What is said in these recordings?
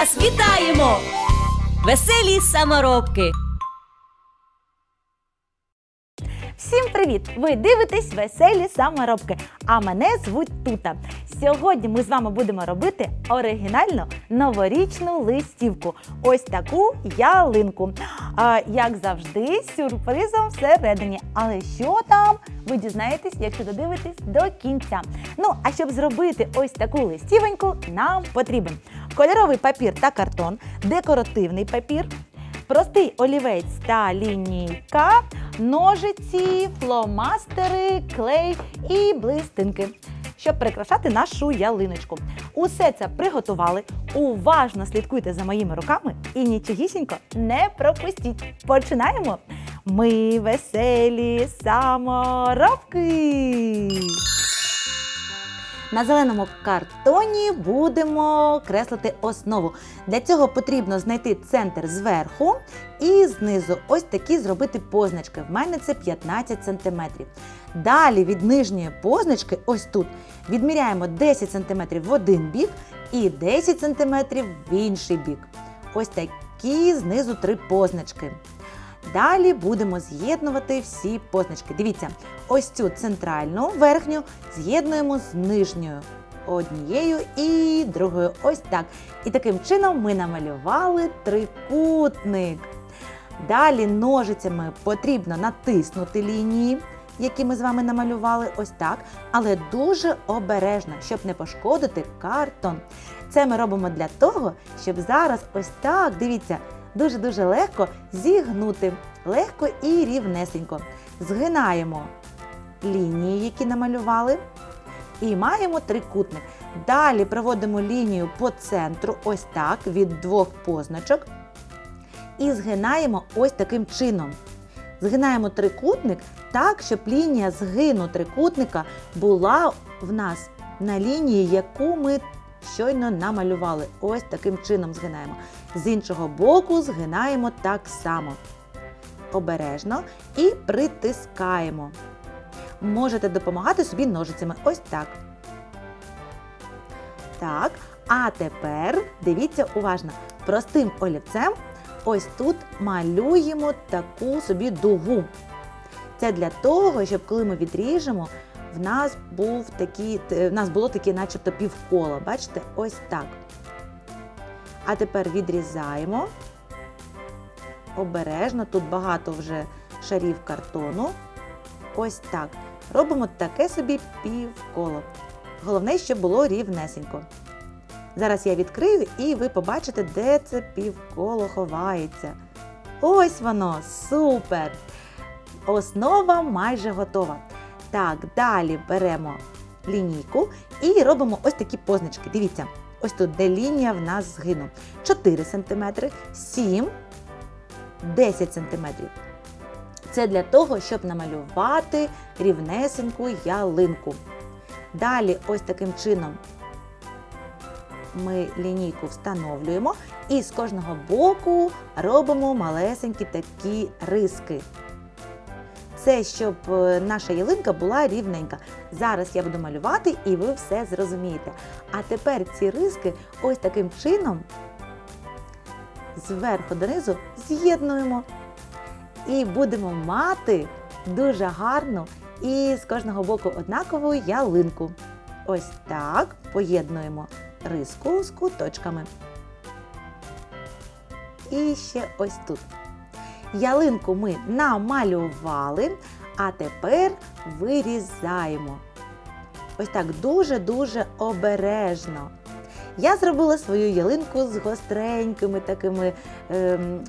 вас вітаємо, веселі саморобки. Всім привіт! Ви дивитесь веселі саморобки. А мене звуть Тута. Сьогодні ми з вами будемо робити оригінальну новорічну листівку. Ось таку ялинку. А, як завжди, з сюрпризом всередині. Але що там? Ви дізнаєтесь, якщо додивитесь до кінця. Ну, а щоб зробити ось таку листівеньку, нам потрібен кольоровий папір та картон, декоративний папір, простий олівець та лінійка, ножиці, фломастери, клей і блистинки, щоб прикрашати нашу ялиночку. Усе це приготували. Уважно слідкуйте за моїми руками і нічогісінько не пропустіть. Починаємо! Ми веселі саморобки! На зеленому картоні будемо креслити основу. Для цього потрібно знайти центр зверху і знизу ось такі зробити позначки. В мене це 15 см. Далі від нижньої позначки, ось тут, відміряємо 10 см в один бік і 10 см в інший бік. Ось такі знизу три позначки. Далі будемо з'єднувати всі позначки. Дивіться, ось цю центральну верхню з'єднуємо з нижньою. Однією і другою. Ось так. І таким чином ми намалювали трикутник. Далі ножицями потрібно натиснути лінії, які ми з вами намалювали, ось так, але дуже обережно, щоб не пошкодити картон. Це ми робимо для того, щоб зараз ось так, дивіться, дуже-дуже легко зігнути. Легко і рівнесенько. Згинаємо лінії, які намалювали, і маємо трикутник. Далі проводимо лінію по центру, ось так, від двох позначок. І згинаємо ось таким чином. Згинаємо трикутник так, щоб лінія згину трикутника була в нас на лінії, яку ми щойно намалювали. Ось таким чином згинаємо. З іншого боку згинаємо так само. Обережно і притискаємо. Можете допомагати собі ножицями. Ось так. Так. А тепер дивіться уважно. Простим олівцем ось тут малюємо таку собі дугу. Це для того, щоб коли ми відріжемо, в нас був такий, в нас було таке, начебто півкола. Бачите? Ось так. А тепер відрізаємо. Обережно, тут багато вже шарів картону. Ось так. Робимо таке собі півколо. Головне, щоб було рівнесенько. Зараз я відкрию і ви побачите, де це півколо ховається. Ось воно! Супер! Основа майже готова. Так, далі беремо лінійку і робимо ось такі позначки. Дивіться, ось тут, де лінія в нас згину. 4 см, 7 10 см. Це для того, щоб намалювати рівнесеньку ялинку. Далі, ось таким чином, ми лінійку встановлюємо і з кожного боку робимо малесенькі такі риски. Це щоб е, наша ялинка була рівненька. Зараз я буду малювати і ви все зрозумієте. А тепер ці риски ось таким чином зверху донизу з'єднуємо. І будемо мати дуже гарну і з кожного боку однакову ялинку. Ось так поєднуємо риску з куточками. І ще ось тут. Ялинку ми намалювали, а тепер вирізаємо. Ось так дуже-дуже обережно. Я зробила свою ялинку з гостренькими такими ем,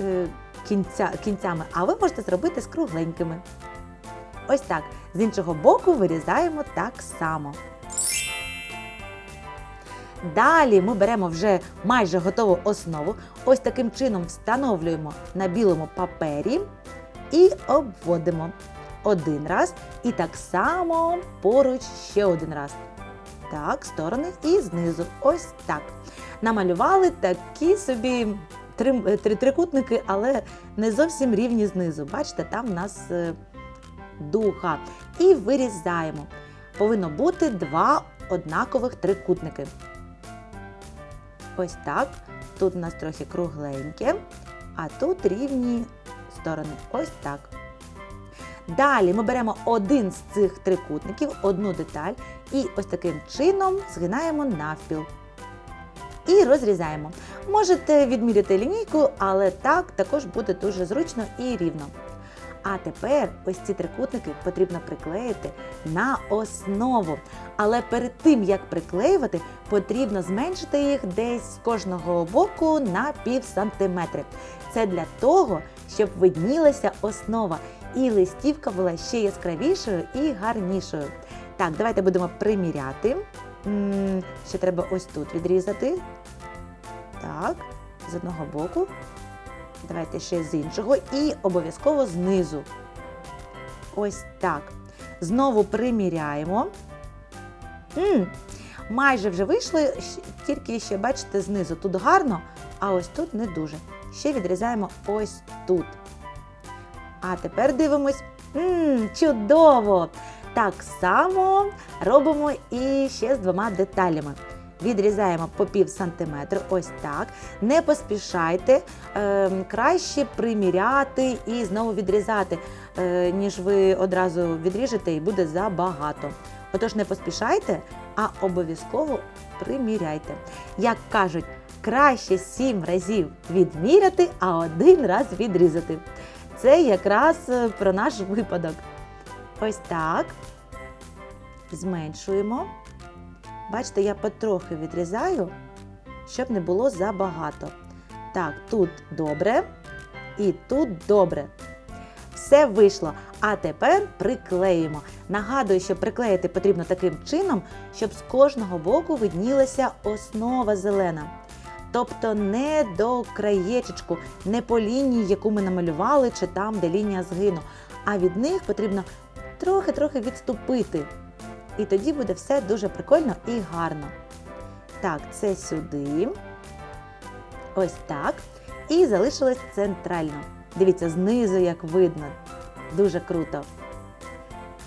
е, кінця, кінцями, а ви можете зробити з кругленькими. Ось так. З іншого боку вирізаємо так само. Далі ми беремо вже майже готову основу. Ось таким чином встановлюємо на білому папері і обводимо один раз. І так само поруч ще один раз. Так, сторони і знизу. Ось так. Намалювали такі собі три, е, трикутники, але не зовсім рівні знизу. Бачите, там в нас е, духа. І вирізаємо. Повинно бути два однакових трикутники. Ось так. Тут у нас трохи кругленьке, а тут рівні сторони. Ось так. Далі ми беремо один з цих трикутників, одну деталь, і ось таким чином згинаємо навпіл. І розрізаємо. Можете відміряти лінійку, але так також буде дуже зручно і рівно. А тепер ось ці трикутники потрібно приклеїти на основу. Але перед тим, як приклеювати, потрібно зменшити їх десь з кожного боку на пів сантиметри. Це для того, щоб виднілася основа і листівка була ще яскравішою і гарнішою. Так, давайте будемо приміряти. Ще треба ось тут відрізати. Так, з одного боку. Давайте ще з іншого. І обов'язково знизу. Ось так. Знову приміряємо. м майже вже вийшли, тільки ще, бачите, знизу тут гарно, а ось тут не дуже. Ще відрізаємо ось тут. А тепер дивимось. м чудово! Так само робимо і ще з двома деталями. Відрізаємо по пів сантиметру, ось так. Не поспішайте, ем, краще приміряти і знову відрізати, е, ніж ви одразу відріжете і буде забагато. Отож, не поспішайте, а обов'язково приміряйте. Як кажуть, краще сім разів відміряти, а один раз відрізати. Це якраз е, про наш випадок. Ось так. Зменшуємо. Бачите, я потрохи відрізаю, щоб не було забагато. Так, тут добре і тут добре. Все вийшло. А тепер приклеїмо. Нагадую, що приклеїти потрібно таким чином, щоб з кожного боку виднілася основа зелена. Тобто не до краєчечку, не по лінії, яку ми намалювали, чи там, де лінія згину, а від них потрібно трохи-трохи відступити. І тоді буде все дуже прикольно і гарно. Так, це сюди. Ось так. І залишилось центрально. Дивіться, знизу, як видно. Дуже круто.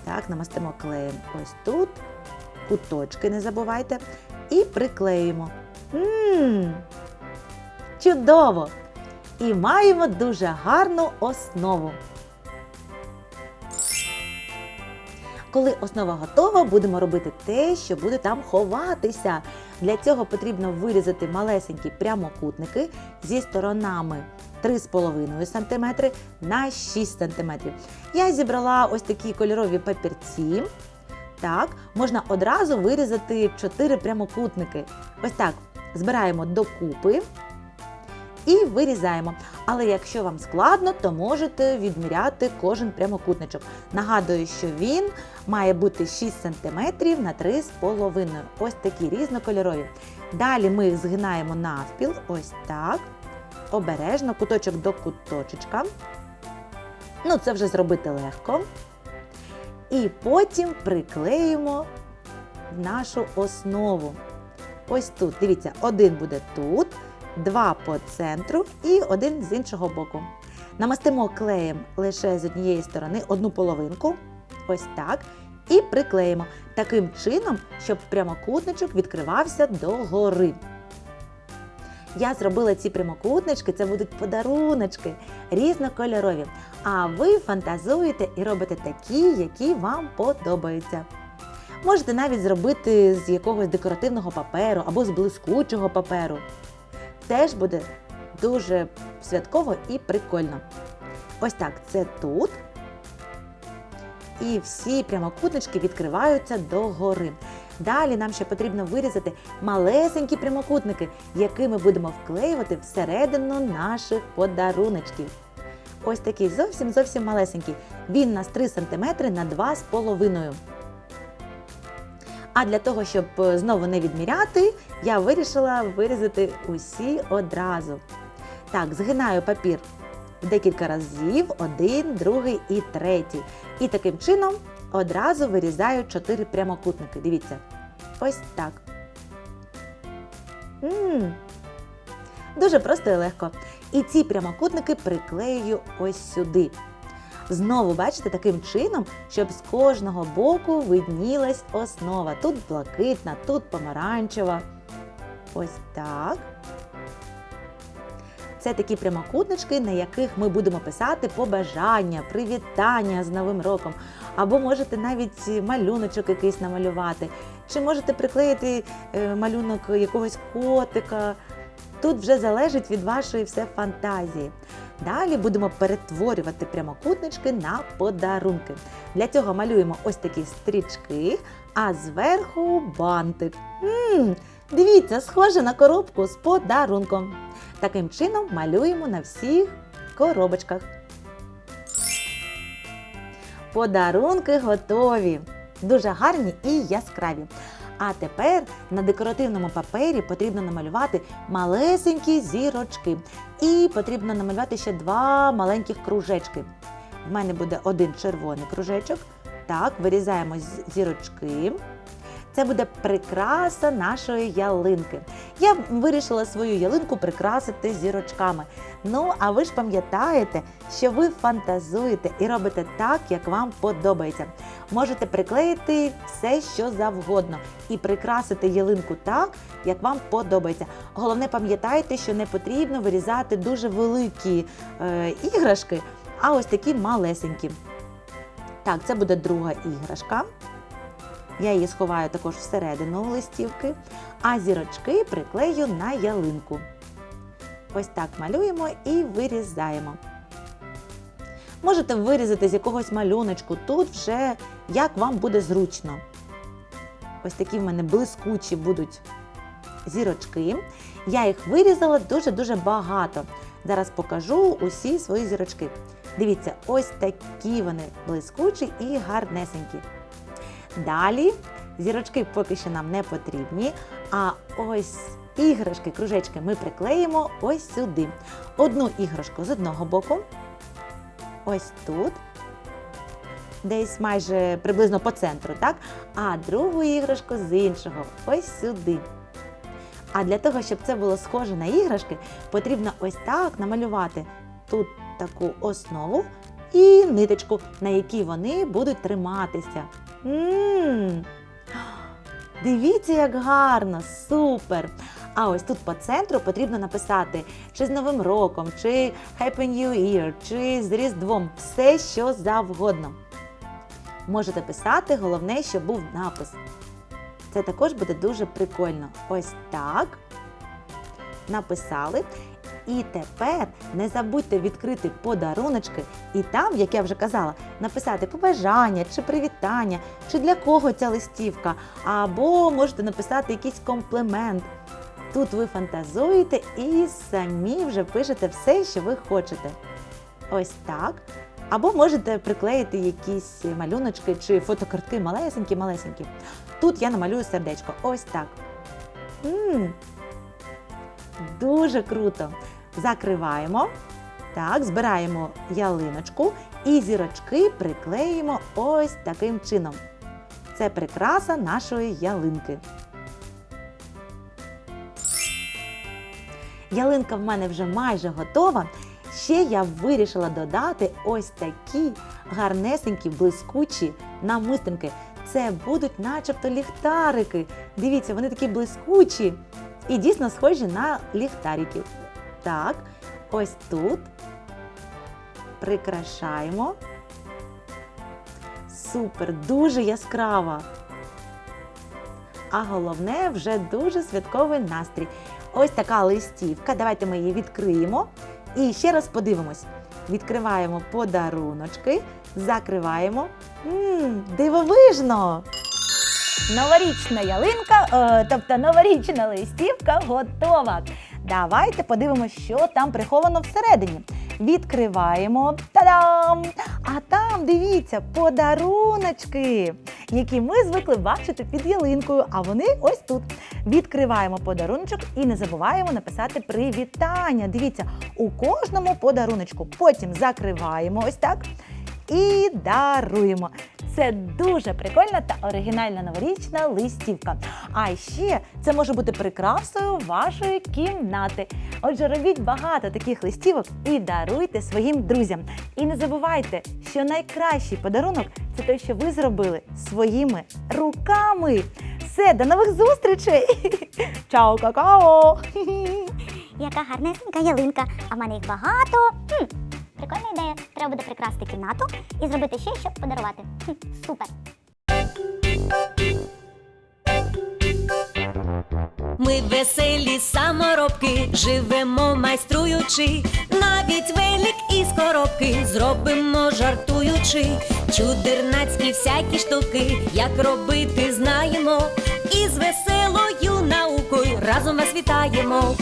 Так, намастимо клеєм ось тут. Куточки не забувайте. І приклеїмо. Мм, чудово! І маємо дуже гарну основу. Коли основа готова, будемо робити те, що буде там ховатися. Для цього потрібно вирізати малесенькі прямокутники зі сторонами 3,5 см на 6 см. Я зібрала ось такі кольорові папірці. Так, можна одразу вирізати 4 прямокутники. Ось так збираємо докупи і вирізаємо. Але якщо вам складно, то можете відміряти кожен прямокутничок. Нагадую, що він має бути 6 см на 3,5 Ось такі різнокольорові. Далі ми їх згинаємо навпіл, ось так. Обережно, куточок до куточечка. Ну, це вже зробити легко. І потім приклеїмо нашу основу. Ось тут, дивіться, один буде тут, два по центру і один з іншого боку. Намастимо клеєм лише з однієї сторони одну половинку, ось так, і приклеїмо таким чином, щоб прямокутничок відкривався догори. Я зробила ці прямокутнички, це будуть подаруночки різнокольорові. А ви фантазуєте і робите такі, які вам подобаються. Можете навіть зробити з якогось декоративного паперу або з блискучого паперу. Теж буде дуже святково і прикольно. Ось так, це тут. І всі прямокутнички відкриваються догори. Далі нам ще потрібно вирізати малесенькі прямокутники, які ми будемо вклеювати всередину наших подаруночків. Ось такий зовсім зовсім малесенький. Він у нас 3 см на 2,5 А А для того, щоб е, знову не відміряти, я вирішила вирізати усі одразу. Так, згинаю папір декілька разів, один, другий і третій. І таким чином одразу вирізаю чотири прямокутники. Дивіться, ось так. м Дуже просто і легко. І ці прямокутники приклею ось сюди. Знову бачите, таким чином, щоб з кожного боку виднілась основа. Тут блакитна, тут помаранчева. Ось так. Це такі прямокутнички, на яких ми будемо писати побажання, привітання з Новим роком. Або можете навіть малюночок якийсь намалювати, чи можете приклеїти е, малюнок якогось котика. Тут вже залежить від вашої все фантазії. Далі будемо перетворювати прямокутнички на подарунки. Для цього малюємо ось такі стрічки, а зверху бантик. м дивіться, схоже на коробку з подарунком. Таким чином малюємо на всіх коробочках. Подарунки готові. Дуже гарні і яскраві. А тепер на декоративному папері потрібно намалювати малесенькі зірочки. І потрібно намалювати ще два маленьких кружечки. В мене буде один червоний кружечок. Так, вирізаємо зірочки. Це буде прикраса нашої ялинки. Я вирішила свою ялинку прикрасити зірочками. Ну, а ви ж пам'ятаєте, що ви фантазуєте і робите так, як вам подобається. Можете приклеїти все, що завгодно, і прикрасити ялинку так, як вам подобається. Головне, пам'ятайте, що не потрібно вирізати дуже великі е, іграшки, а ось такі малесенькі. Так, це буде друга іграшка. Я її сховаю також всередину листівки, а зірочки приклею на ялинку. Ось так малюємо і вирізаємо. Можете вирізати з якогось малюночку, тут вже як вам буде зручно. Ось такі в мене блискучі будуть зірочки. Я їх вирізала дуже-дуже багато. Зараз покажу усі свої зірочки. Дивіться, ось такі вони блискучі і гарнесенькі. Далі зірочки поки що нам не потрібні, а ось іграшки, кружечки ми приклеїмо ось сюди. Одну іграшку з одного боку, ось тут, десь майже приблизно по центру, так? А другу іграшку з іншого, ось сюди. А для того, щоб це було схоже на іграшки, потрібно ось так намалювати тут таку основу і ниточку, на якій вони будуть триматися. Мм. Дивіться, як гарно, супер! А ось тут по центру потрібно написати чи з Новим роком, чи Happy New Year, чи з Різдвом, все що завгодно. Можете писати, головне, щоб був напис. Це також буде дуже прикольно. Ось так. Написали. І тепер не забудьте відкрити подаруночки і там, як я вже казала, написати побажання чи привітання, чи для кого ця листівка, або можете написати якийсь комплімент. Тут ви фантазуєте і самі вже пишете все, що ви хочете. Ось так. Або можете приклеїти якісь малюночки чи фотокартки малесенькі-малесенькі. Тут я намалюю сердечко. Ось так. м Дуже круто. Закриваємо. Так, збираємо ялиночку і зірочки приклеїмо ось таким чином. Це прикраса нашої ялинки. Ялинка в мене вже майже готова. Ще я вирішила додати ось такі гарнесенькі, блискучі намистинки. Це будуть начебто ліхтарики. Дивіться, вони такі блискучі і дійсно схожі на ліхтариків. Так, ось тут прикрашаємо. Супер, дуже яскрава. А головне, вже дуже святковий настрій. Ось така листівка. Давайте ми її відкриємо. І ще раз подивимось. Відкриваємо подаруночки, закриваємо. Мм, дивовижно! Новорічна ялинка, е, тобто новорічна листівка готова. Давайте подивимося, що там приховано всередині. Відкриваємо. Та-дам! А там дивіться подаруночки, які ми звикли бачити під ялинкою. А вони ось тут. Відкриваємо подаруночок і не забуваємо написати привітання. Дивіться, у кожному подаруночку. Потім закриваємо ось так і даруємо. Це дуже прикольна та оригінальна новорічна листівка. А ще це може бути прикрасою вашої кімнати. Отже, робіть багато таких листівок і даруйте своїм друзям. І не забувайте, що найкращий подарунок це той, що ви зробили своїми руками. Все, до нових зустрічей! Чао, какао! Яка гарнесенька ялинка, а в мене їх багато. Прикольна ідея. Треба буде прикрасити кімнату і зробити ще, щоб подарувати. Хм, супер. Ми веселі саморобки, живемо майструючи, навіть велик із коробки зробимо жартуючи, чудернацькі всякі штуки, як робити знаємо, і з веселою наукою разом вас вітаємо,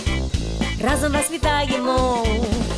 разом вас вітаємо,